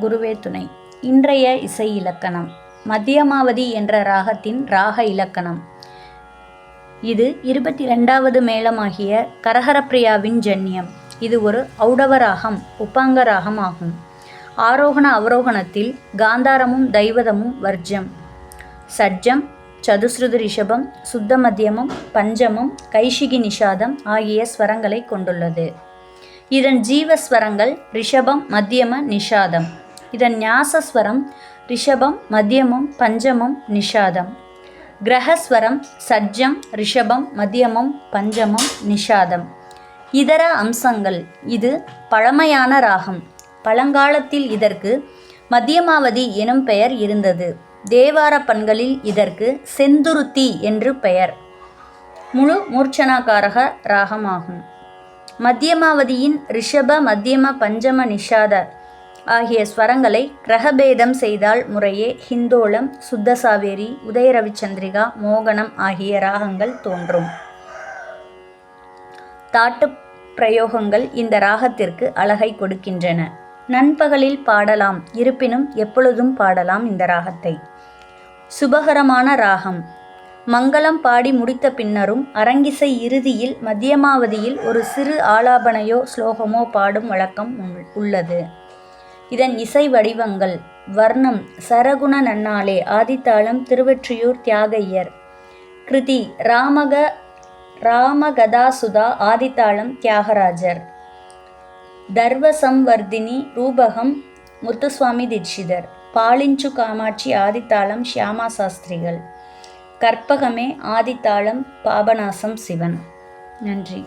குருவே துணை. இன்றைய இசை இலக்கணம். மத்தியமாவதி என்ற ராகத்தின் ராக இலக்கணம். இது இருபத்தி ரெண்டாவது மேளமாகிய கரஹரப்பிரியாவின் ஜன்யம். இது ஒரு ஔடவ ராகம் உப்பாங்க ராகம் ஆகும். ஆரோகண அவரோகணத்தில் காந்தாரமும் தைவதமும் வர்ஜம். சட்ஜம் சதுஸ்ருது ரிஷபம் சுத்த மத்தியமம் பஞ்சமம் கைஷிகி நிஷாதம் ஆகிய ஸ்வரங்களை கொண்டுள்ளது. இதன் ஜீவஸ்வரங்கள் ரிஷபம் மத்தியம நிஷாதம். இதன் ஞாசஸ்வரம் ரிஷபம் மத்தியமம் பஞ்சமம் நிஷாதம். கிரகஸ்வரம் சஜ்ஜம் ரிஷபம் மத்தியமம் பஞ்சமம் நிஷாதம். இதர அம்சங்கள். இது பழமையான ராகம். பழங்காலத்தில் இதற்கு மத்தியமாவதி எனும் பெயர் இருந்தது. தேவார பண்களில் இதற்கு செந்துருத்தி என்று பெயர். முழு மூர்ச்சனாகாரக ராகமாகும். மத்தியமாவதியின் ரிஷப மத்தியம பஞ்சம நிஷாத ஆகிய ஸ்வரங்களை கிரகபேதம் செய்தால் முறையே ஹிந்தோளம் சுத்தசாவேரி உதயரவிச்சந்திரிகா மோகனம் ஆகிய ராகங்கள் தோன்றும். தாட்டு பிரயோகங்கள் இந்த ராகத்திற்கு அழகை கொடுக்கின்றன. நண்பகலில் பாடலாம் இருப்பினும் எப்பொழுதும் பாடலாம் இந்த ராகத்தை. சுபகரமான ராகம். மங்களம் பாடி முடித்த பின்னரும் அரங்கிசை இறுதியில் மத்தியமாவதியில் ஒரு சிறு ஆலாபனையோ ஸ்லோகமோ பாடும் வழக்கம் உள்ளது இதன் இசை வடிவங்கள். வர்ணம் சரகுண நன்னாளே ஆதித்தாளம் திருவெற்றியூர் தியாகையர். கிருதி ராமக ராமகதாசுதா ஆதித்தாளம் தியாகராஜர். தர்வசம்வர்தினி ரூபகம் முத்துசுவாமி தீட்சிதர். பாலிஞ்சு காமாட்சி ஆதித்தாளம் ஷியாமா சாஸ்திரிகள். கற்பகமே ஆதித்தாளம் பாபநாசம் சிவன். நன்றி.